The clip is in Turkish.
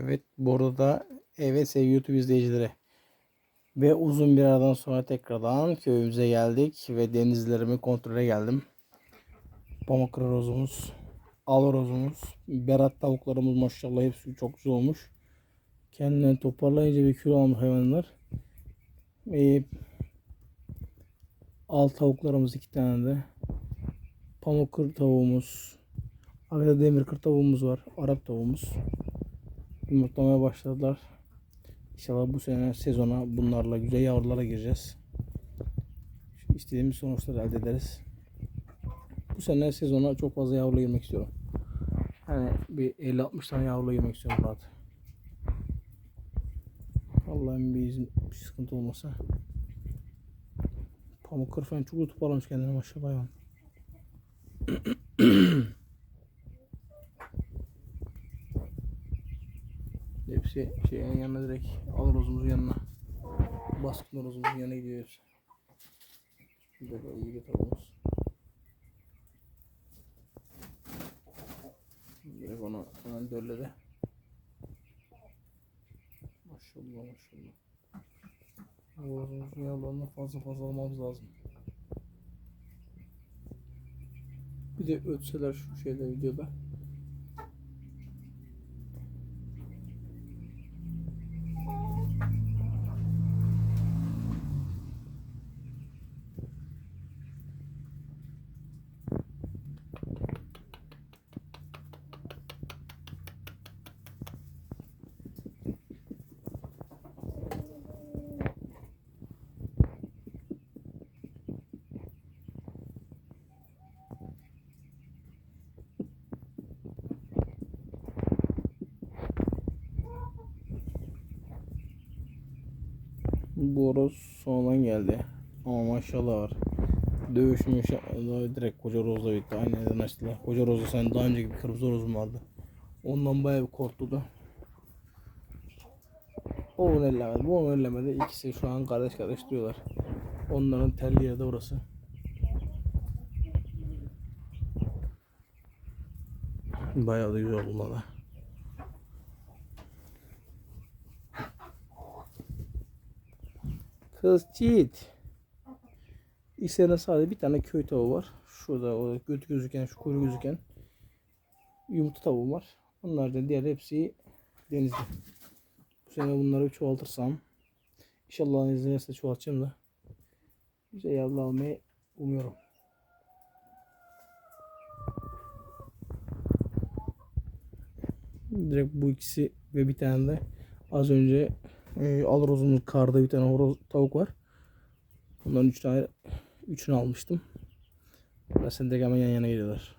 Evet burada evet sevgili YouTube izleyicileri. Ve uzun bir aradan sonra tekrardan köyümüze geldik ve denizlerimi kontrole geldim. Pamuk rozumuz, al rozumuz, berat tavuklarımız maşallah hepsi çok güzel olmuş. Kendilerini toparlayınca bir kilo almış hayvanlar. Ee, al tavuklarımız iki tane de. Pamuk kır tavuğumuz. Arkada demir kır tavuğumuz var. Arap tavuğumuz. Yumurtlamaya başladılar. İnşallah bu sene sezona bunlarla güzel yavrulara gireceğiz. İstediğimiz sonuçları elde ederiz. Bu sene sezona çok fazla yavrula girmek istiyorum. Hani bir 50-60 tane yavrula girmek istiyorum rahat. Allah'ım bir, izin, bir sıkıntı olmasa. Pamuk kır falan çok toparlamış kendini maşallah hayvan. Hepsi şeyin yanına direkt al rozumuzun yanına. Baskın rozumuzun yanına gidiyor hepsi. Burada iyi bir tavuğumuz. Direkt onu hemen dölledi. Maşallah maşallah. Rozumuzun yavrularını fazla fazla almamız lazım. Bir de ötseler şu şeyde videoda. Bu horoz sonradan geldi. Ama maşallah var. Dövüşmüş direkt koca rozla bitti. Aynı yerden açtılar. Koca rozla sen daha önceki bir kırmızı rozum vardı. Ondan bayağı bir korktu da. O onu ellemedi. Bu onu ellemedi. İkisi şu an kardeş kardeş duruyorlar. Onların telli yeri de burası. Bayağı da güzel oldu Kız çiğit. İçlerinde sadece bir tane köy tavuğu var. Şurada o göt gözüken, şu kuyruğu gözüken yumurta tavuğu var. Onlar da diğer hepsi denizde. Bu sene bunları çoğaltırsam inşallah Allah'ın izniyle çoğaltacağım da güzel yavru almayı umuyorum. Direkt bu ikisi ve bir tane de az önce e, Alroz'un karda bir tane horoz tavuk var. Bunların üç tane üçünü almıştım. Ve sen de hemen yan yana geliyorlar.